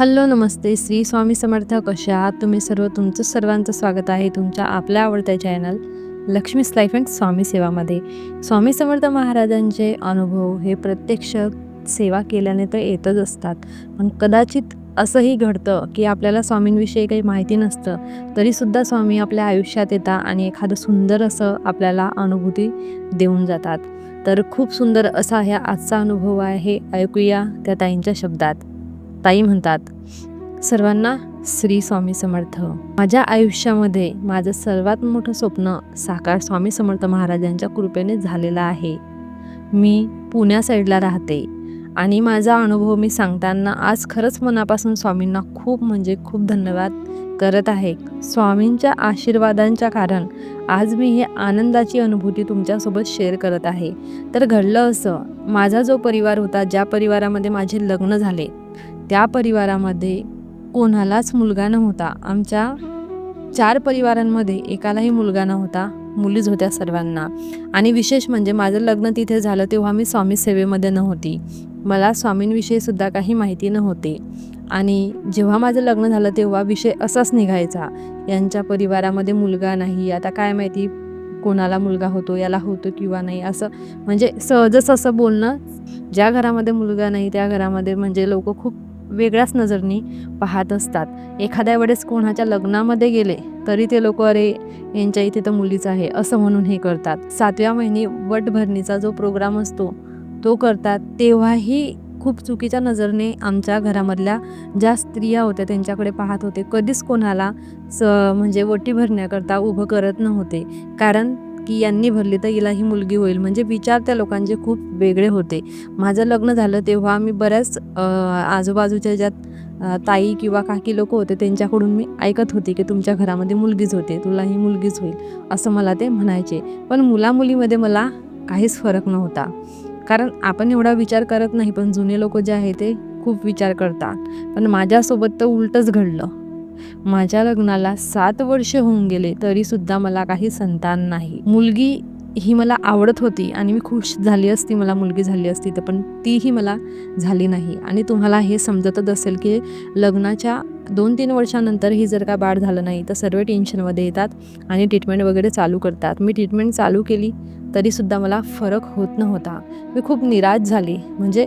Hello नमस्ते. श्री स्वामी समर्थ कशा आहात? तुम्ही सर्व तुमचं सर्वांचं स्वागत आहे तुमच्या आपल्या आवडत्या channel Laxmi's life and Swami सेवामध्ये. स्वामी समर्थ महाराजांचे अनुभव हे प्रत्यक्ष सेवा केल्याने तर येतच असतात. पण कदाचित असंही घडतं की आपल्याला स्वामींविषयी काही माहिती नसतं तरीसुद्धा स्वामी आपल्या आयुष्यात येतात आणि एखादं सुंदर असं आपल्याला अनुभूती देऊन जातात. तर खूप सुंदर असा ह्या आजचा अनुभव आहे. ऐकूया त्या ताईंच्या शब्दात. ताई म्हणतात सर्वांना श्री स्वामी समर्थ. माझ्या आयुष्यामध्ये माझं सर्वात मोठं स्वप्न साकार स्वामी समर्थ महाराजांच्या कृपेने झालेलं आहे. मी पुण्या साईडला राहते आणि माझा अनुभव मी सांगताना आज खरंच मनापासून स्वामींना खूप म्हणजे खूप धन्यवाद करत आहे. स्वामींच्या आशीर्वादांच्या कारण आज मी हे आनंदाची अनुभूती तुमच्यासोबत शेअर करत आहे. तर घडलं असं माझा जो परिवार होता ज्या परिवारामध्ये माझे लग्न झाले त्या परिवारामध्ये कोणालाच मुलगा नव्हता. आमच्या चार परिवारांमध्ये एकालाही मुलगा नव्हता. मुलीच होत्या सर्वांना. आणि विशेष म्हणजे माझं लग्न तिथे झालं तेव्हा मी स्वामी सेवेमध्ये नव्हती. मला स्वामींविषयी सुद्धा काही माहिती नव्हते. आणि जेव्हा माझं लग्न झालं तेव्हा विषय असाच निघायचा. यांच्या परिवारामध्ये मुलगा नाही. आता काय माहिती कोणाला मुलगा होतो याला होतो किंवा नाही. असं म्हणजे सहजच असं बोलणं ज्या घरामध्ये मुलगा नाही त्या घरामध्ये म्हणजे लोक खूप वेगळ्याच नजरनी पाहत असतात. एखाद्या वेळेस कोणाच्या लग्नामध्ये गेले तरी ते लोक अरे यांच्या इथे तर मुलीच आहे असं म्हणून हे करतात. सातव्या महिने वटभरणीचा जो प्रोग्राम असतो तो करतात. तेव्हाही खूप चुकीच्या नजरने आमच्या घरामधल्या ज्या स्त्रिया होत्या त्यांच्याकडे पाहत होते. कधीच कोणाला स म्हणजे वटी भरण्याकरता उभं करत नव्हते. कारण की यांनी भरली तर हिला ही मुलगी होईल. म्हणजे विचार त्या लोकांचे खूप वेगळे होते. माझं लग्न झालं तेव्हा मी बऱ्याच आजूबाजूच्या ज्या ताई किंवा काकी लोक होते त्यांच्याकडून मी ऐकत होते की तुमच्या घरामध्ये मुलगीच होते तुला ही मुलगीच होईल असं मला ते म्हणायचे. पण मुलामुलीमध्ये मला काहीच फरक नव्हता. कारण आपण एवढा विचार करत नाही पण जुने लोक जे आहे ते खूप विचार करतात. पण माझ्यासोबत तर उलटंच घडलं. माझ्या लग्नाला सात वर्ष होऊन गेले तरीसुद्धा मला काही संतान नाही. मुलगी ही मला आवडत होती आणि मी खुश झाली असती मला मुलगी झाली असती तर पण तीही मला झाली नाही. आणि तुम्हाला हे समजतच असेल की लग्नाच्या दोन तीन वर्षानंतरही जर का बाळ झालं नाही तर सर्व टेन्शनमध्ये येतात आणि ट्रीटमेंट वगैरे चालू करतात. मी ट्रीटमेंट चालू केली तरीसुद्धा मला फरक होत नव्हता. मी खूप निराश झाली. म्हणजे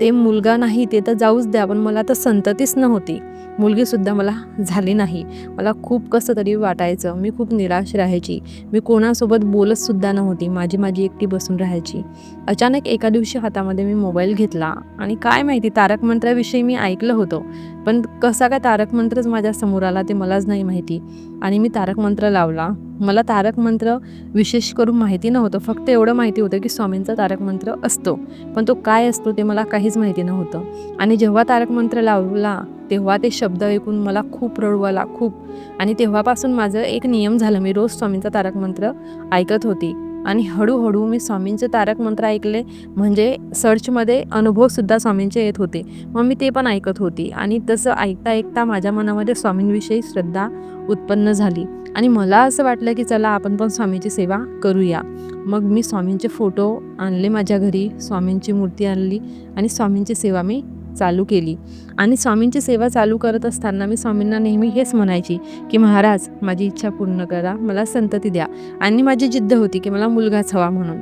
ते मुलगा नाही ते तर जाऊच द्या पण मला तर संततीच नव्हती. मुलगीसुद्धा मला झाली नाही. मला खूप कसं तरी वाटायचं. मी खूप निराश राहायची. मी कोणासोबत बोलतसुद्धा नव्हती. माझी माझी एकटी बसून राहायची. अचानक एका दिवशी हातामध्ये मी मोबाईल घेतला. आणि काय माहिती तारक मंत्राविषयी मी ऐकलं होतं. पण कसा काय तारक मंत्रच माझ्यासमोर आला ते मलाच नाही माहिती. आणि मी तारक मंत्र लावला. मला तारक मंत्र विशेष करून माहिती नव्हतं. फक्त एवढं माहिती होतं की स्वामींचा तारक मंत्र असतो. पण तो काय असतो ते मला काहीच माहिती नव्हतं. आणि जेव्हा तारक मंत्र लावला तेव्हा ते शब्द ऐकून मला खूप रडू आला खूप. आणि तेव्हापासून माझं एक नियम झालं. मी रोज स्वामींचा तारक मंत्र ऐकत होती. आणि हळूहळू मी स्वामींचे तारक मंत्र ऐकले. म्हणजे सर्चमध्ये अनुभवसुद्धा स्वामींचे येत होते. मग मी ते पण ऐकत होती. आणि तसं ऐकता ऐकता माझ्या मनामध्ये स्वामींविषयी श्रद्धा उत्पन्न झाली. आणि मला असं वाटलं की चला आपण पण स्वामीची सेवा करूया. मग मी स्वामींचे फोटो आणले माझ्या घरी. स्वामींची मूर्ती आणली. आणि स्वामींची सेवा मी चालू केली. आणि स्वामींची सेवा चालू करत असताना मी स्वामींना नेहमी हेच म्हणायची की महाराज माझी इच्छा पूर्ण करा. मला संतती द्या. आणि माझी जिद्द होती की मला मुलगाच हवा म्हणून.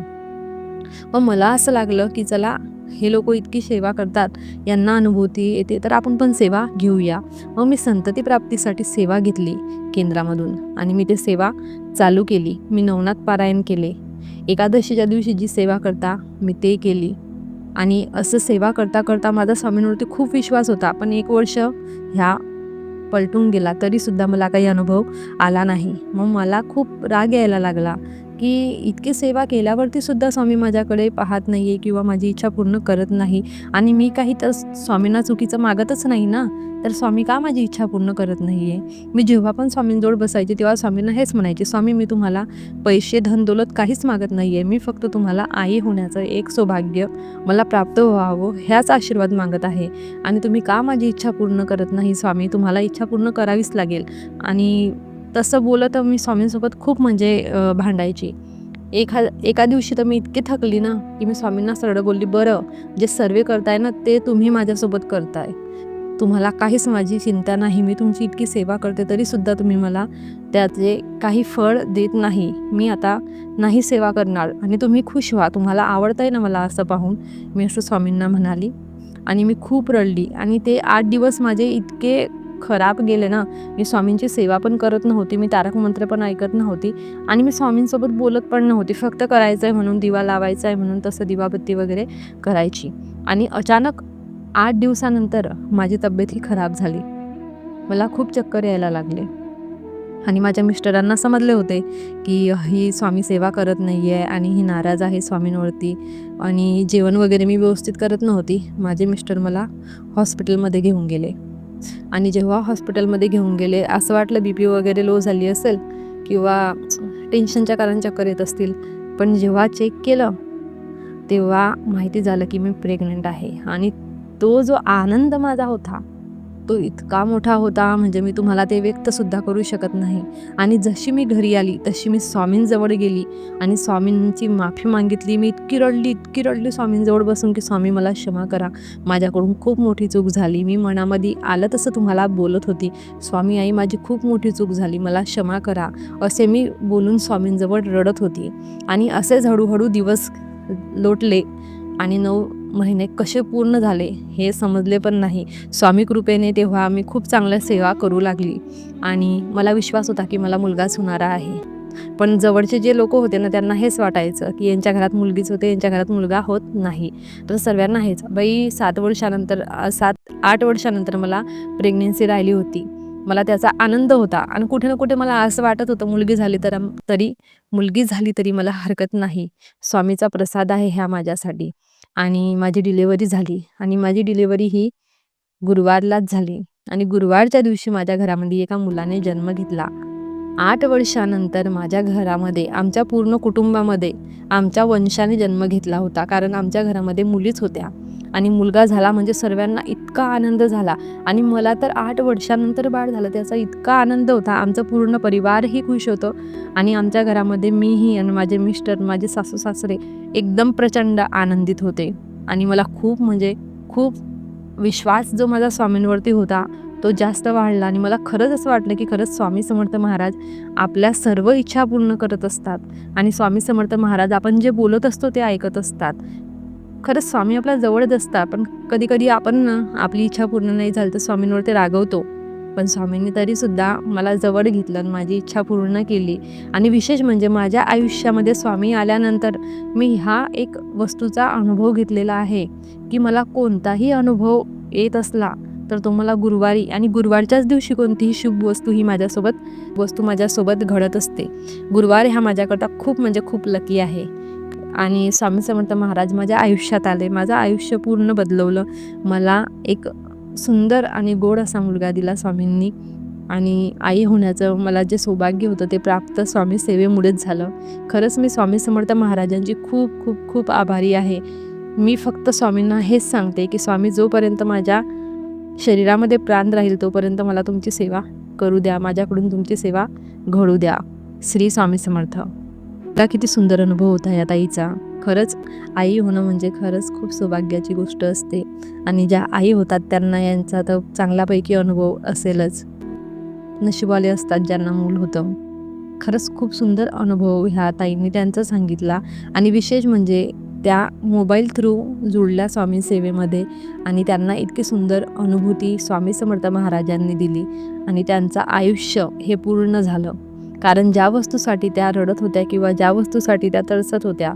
व मला असं लागलं की चला हे लोक इतकी सेवा करतात. यांना अनुभूती येते तर आपण पण सेवा घेऊया. मग मी संतती प्राप्तीसाठी सेवा घेतली केंद्रामधून. आणि मी ते सेवा चालू केली. मी नवनाथ पारायण केले. एकादशीच्या दिवशी जी सेवा करता मी ते केली. आणि असं सेवा करता करता माझा स्वामींवरती खूप विश्वास होता. पण एक वर्ष ह्या पलटून गेला. तरीसुद्धा मला काही अनुभव आला नाही. मग मला खूप राग यायला लागला. की इतकी सेवा केल्यावरती सुद्धा स्वामी माझ्याकडे पाहत नाही आहे किंवा माझी इच्छा पूर्ण करत नाही. आणि मी काही तर स्वामींना चुकीचं मागतच नाही ना. तर स्वामी का माझी इच्छा पूर्ण करत नाही आहे मी जेव्हा पण स्वामींजवळ बसायचे तेव्हा स्वामींना हेच म्हणायचे स्वामी मी तुम्हाला पैसे धन दौलत काहीच मागत नाही आहे मी फक्त तुम्हाला आई होण्याचं एक सौभाग्य मला प्राप्त व्हावं ह्याच आशीर्वाद मागत आहे. आणि तुम्ही का माझी इच्छा पूर्ण करत नाही? स्वामी तुम्हाला इच्छा पूर्ण करावीच लागेल. आणि तसं बोलत मी स्वामींसोबत खूप म्हणजे भांडायची. एखा एका दिवशी तर मी इतकी थकली ना की मी स्वामींना सरळ बोलली बरं जे सर्वे करताय ना ते तुम्ही माझ्यासोबत करताय. तुम्हाला काहीच माझी चिंता नाही मी तुमची इतकी सेवा करते तरीसुद्धा तुम्ही मला त्याचे काही फळ देत नाही. मी आता नाही सेवा करणार आणि तुम्ही खुश व्हा. तुम्हाला आवडतं आहे ना मला असं पाहून मी असं स्वामींना म्हणाली. आणि मी खूप रडली आणि ते आठ दिवस माझे इतके खराब गेले ना मी स्वामींची सेवा पण करत नव्हती मी तारक मंत्र पण ऐकत नव्हती आणि मी स्वामींसोबत बोलत पण नव्हती. फक्त करायचं आहे म्हणून दिवा लावायचा आहे म्हणून तसं दिवाबत्ती वगैरे करायची. आणि अचानक आठ दिवसानंतर माझी तब्येत ही खराब झाली. मला खूप चक्कर यायला लागले. आणि माझ्या मिस्टरांना समजले होते की ही स्वामी सेवा करत नाही आहे आणि ही नाराज आहे स्वामींवरती आणि जेवण वगैरे मी व्यवस्थित करत नव्हती. माझे मिस्टर मला हॉस्पिटलमध्ये घेऊन गेले. आणि जेव्हा हॉस्पिटलमध्ये घेऊन गेले असं वाटलं बी पी वगैरे लो झाली असेल किंवा टेन्शनच्या कारण चक्कर येत असतील. पण जेव्हा चेक केलं तेव्हा माहिती झालं की मी प्रेग्नंट आहे. आणि तो जो आनंद माझा होता तो इतका मोठा होता म्हणजे मी तुम्हाला ते व्यक्तसुद्धा करू शकत नाही. आणि जशी मी घरी आली तशी मी स्वामींजवळ गेली. आणि स्वामींची माफी मागितली मी इतकी रडली इतकी रडली स्वामींजवळ बसून की स्वामी मला क्षमा करा. माझ्याकडून खूप मोठी चूक झाली. मी मनामध्ये आलं तसं तुम्हाला बोलत होती. स्वामी आई माझी खूप मोठी चूक झाली. मला क्षमा करा असे मी बोलून स्वामींजवळ रडत होती. आणि असेच हळूहळू दिवस लोटले. आणि नऊ महिने कसे पूर्ण झाले हे समजले पण नाही. स्वामी कृपेने तेव्हा मी खूप चांगल्या सेवा करू लागली आणि मला विश्वास होता की मला मुलगाच होणारा आहे. पण जवळचे जे लोक होते ना त्यांना हेच वाटायचं की यांच्या घरात मुलगीच होते यांच्या घरात मुलगा होत नाही. तर सर्वांना हेच बाई सात वर्षानंतर सात आठ वर्षानंतर मला प्रेग्नेन्सी राहिली होती. मला त्याचा आनंद होता आणि कुठे ना कुठे मला असं वाटत होतं मुलगी झाली तर तरी मुलगी झाली तरी मला हरकत नाही. स्वामीचा प्रसाद आहे ह्या माझ्यासाठी. आणि माझी डिलेवरी झाली. आणि माझी डिलेवरी ही गुरुवारलाच झाली. आणि गुरुवारच्या दिवशी माझ्या घरामध्ये एका मुलाने जन्म घेतला. आठ वर्षानंतर माझ्या घरामध्ये आमच्या पूर्ण कुटुंबामध्ये आमच्या वंशाने जन्म घेतला होता. कारण आमच्या घरामध्ये मुलीच होत्या. आणि मुलगा झाला म्हणजे सर्वांना इतका आनंद झाला. आणि मला तर आठ वर्षानंतर बाळ झालं त्याचा इतका आनंद होता. आमचं पूर्ण परिवारही खुश होतं. आणि आमच्या घरामध्ये मीही आणि माझे मिस्टर माझे सासू सासरे एकदम प्रचंड आनंदित होते. आणि मला खूप म्हणजे खूप विश्वास जो माझा स्वामींवरती होता तो जास्त वाढला. आणि मला खरंच असं वाटलं की खरंच स्वामी समर्थ महाराज आपल्या सर्व इच्छा पूर्ण करत असतात. आणि स्वामी समर्थ महाराज आपण जे बोलत असतो ते ऐकत असतात. खरंच स्वामी आपल्या जवळच असतात पण कधी कधी आपण ना आपली इच्छा पूर्ण नाही झाली तर स्वामींवर ते रागवतो. पण स्वामींनी तरीसुद्धा मला जवळ घेतलं आणि माझी इच्छा पूर्ण केली. आणि विशेष म्हणजे माझ्या आयुष्यामध्ये स्वामी आल्यानंतर मी ह्या एक वस्तूचा अनुभव घेतलेला आहे की मला कोणताही अनुभव येत असला तर तो मला गुरुवारी आणि गुरुवारच्याच दिवशी कोणतीही शुभ वस्तू ही माझ्यासोबत वस्तू माझ्यासोबत घडत असते. गुरुवार हा माझ्याकरता खूप म्हणजे खूप लकी आहे. आणि स्वामी समर्थ महाराज माझ्या आयुष्यात आले. माझं आयुष्य पूर्ण बदलवलं. मला एक सुंदर आणि गोड असा मुलगा दिला स्वामींनी आणि आई होण्याचं मला जे सौभाग्य होतं ते प्राप्त स्वामी सेवेमुळेच झालं. खरंच मी स्वामी समर्थ महाराजांची खूप खूप खूप आभारी आहे. मी फक्त स्वामींना हेच सांगते की स्वामी जोपर्यंत माझ्या शरीरामध्ये प्राण राहील तोपर्यंत मला तुमची सेवा करू द्या. माझ्याकडून तुमची सेवा घडू द्या. श्री स्वामी समर्थ. मला किती सुंदर अनुभव होता या ताईचा. खरंच आई होणं म्हणजे खरंच खूप सौभाग्याची गोष्ट असते. आणि ज्या आई होतात त्यांना यांचा तर चांगल्यापैकी अनुभव असेलच. नशिबवाले असतात ज्यांना मूल होतं. खरंच खूप सुंदर अनुभव ह्या ताईंनी त्यांचा सांगितला. आणि विशेष म्हणजे त्या मोबाईल थ्रू जुळल्या स्वामी सेवेमध्ये आणि त्यांना इतकी सुंदर अनुभूती स्वामी समर्थ महाराजांनी दिली. आणि त्यांचं आयुष्य हे पूर्ण झालं. कारण ज्या वस्तूसाठी त्या रडत होत्या किंवा ज्या वस्तूसाठी त्या तरसत होत्या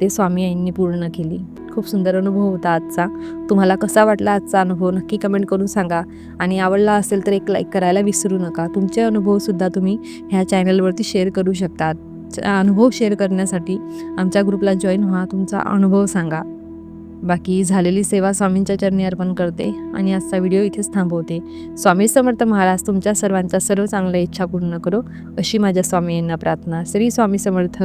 ते स्वामी आईंनी पूर्ण केली. खूप सुंदर अनुभव होता आजचा. तुम्हाला कसा वाटला आजचा अनुभव नक्की कमेंट करून सांगा. आणि आवडला असेल तर एक लाईक करायला विसरू नका. तुमचे अनुभवसुद्धा तुम्ही ह्या चॅनलवरती शेअर करू शकता च- अनुभव शेअर करण्यासाठी आमच्या ग्रुपला जॉईन व्हा. तुमचा अनुभव सांगा. बाकी झालेली सेवा स्वामींच्या चरणी अर्पण करते आणि आजचा व्हिडिओ इथेच थांबवते. स्वामी समर्थ महाराज तुमच्या सर्वांच्या सर्व चांगल्या इच्छा पूर्ण करो अशी माझ्या स्वामी यांना प्रार्थना. श्री स्वामी समर्थ.